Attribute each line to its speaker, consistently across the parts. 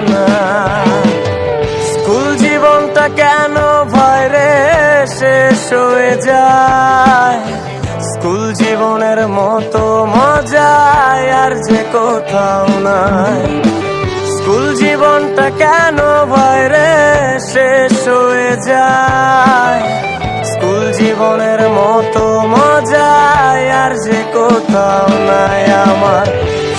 Speaker 1: না। স্কুল জীবনটা কেন ভয়রে শেষ হয়ে যায়? স্কুল জীবনের মতো মজায় আর যে কোথাও নাই। স্কুল জীবনটা কেন ভয়রে শেষ হয়ে যায়? স্কুল জীবনের মতো মজায় আর যে কোথাও নাই আমার।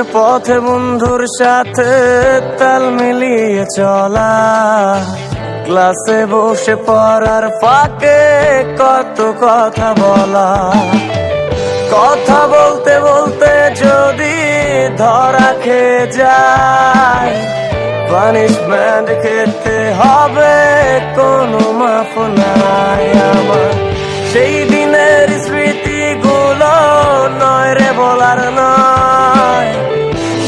Speaker 1: না পথে বন্ধুর সাথে তাল মিলিয়ে চলা। ক্লাসে বসে পড়ার ফাঁকে কত কথা বলা। কথা বলতে বলতে যদি ধরা খেয়ে যায় পানিশমেন্ট খেতে হবে কোনো মাফ নাই আমার। সেই দিনের স্মৃতিগুলো নয় রে বলার নয়।